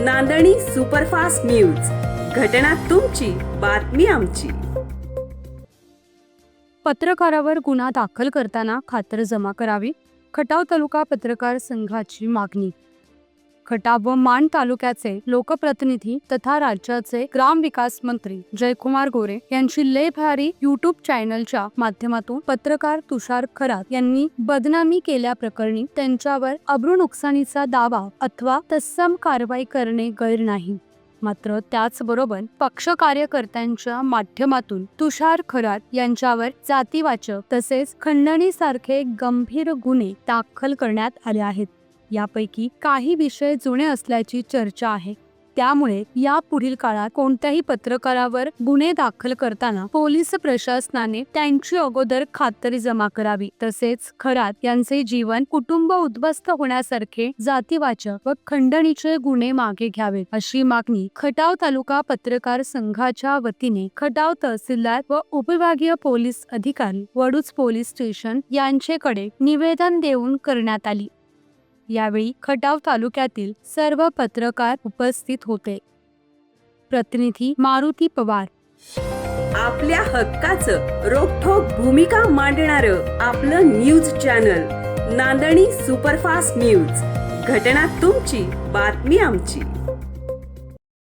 नांदणी superfast news. घटना तुमची बातमी आमची. पत्रकारावर गुन्हा दाखल करताना खातर जमा करावी खटाव तालुका पत्रकार संघाची मागणी खटा व मान तालुक्याचे लोकप्रतिनिधी तथा राज्याचे ग्राम विकास मंत्री जयकुमार गोरे यांची लय भारी युट्यूब चॅनलच्या माध्यमातून पत्रकार तुषार खरात यांनी बदनामी केल्याप्रकरणी त्यांच्यावर अब्रू नुकसानीचा दावा अथवा तत्सम कारवाई करणे गैर नाही. मात्र त्याचबरोबर पक्ष कार्यकर्त्यांच्या माध्यमातून तुषार खरात यांच्यावर जातीवाचक तसेच खंडणीसारखे गंभीर गुन्हे दाखल करण्यात आले आहेत. यापैकी काही विषय जुने असल्याची चर्चा आहे. त्यामुळे या पुढील काळात कोणत्याही पत्रकारावर गुन्हे दाखल करताना पोलीस प्रशासनाने त्यांची अगोदर खात्री जमा करावी. तसेच खरात यांचे जीवन कुटुंब उद्ध्वस्त होण्यासारखे जातीवाचक व खंडणीचे गुन्हे मागे घ्यावेत अशी मागणी खटाव तालुका पत्रकार संघाच्या वतीने खटाव तहसीलदार व उपविभागीय पोलीस अधिकारी वडूज पोलीस स्टेशन यांचेकडे निवेदन देऊन करण्यात आली. यावेळी खटाव तालुक्यातील सर्व पत्रकार उपस्थित होते. प्रतिनिधी मारुती पवार. आपल्या हक्काचं रोखोक भूमिका मांडणार आपलं न्यूज चॅनल नांदणी सुपरफास्ट न्यूज. घटना तुमची बातमी आमची.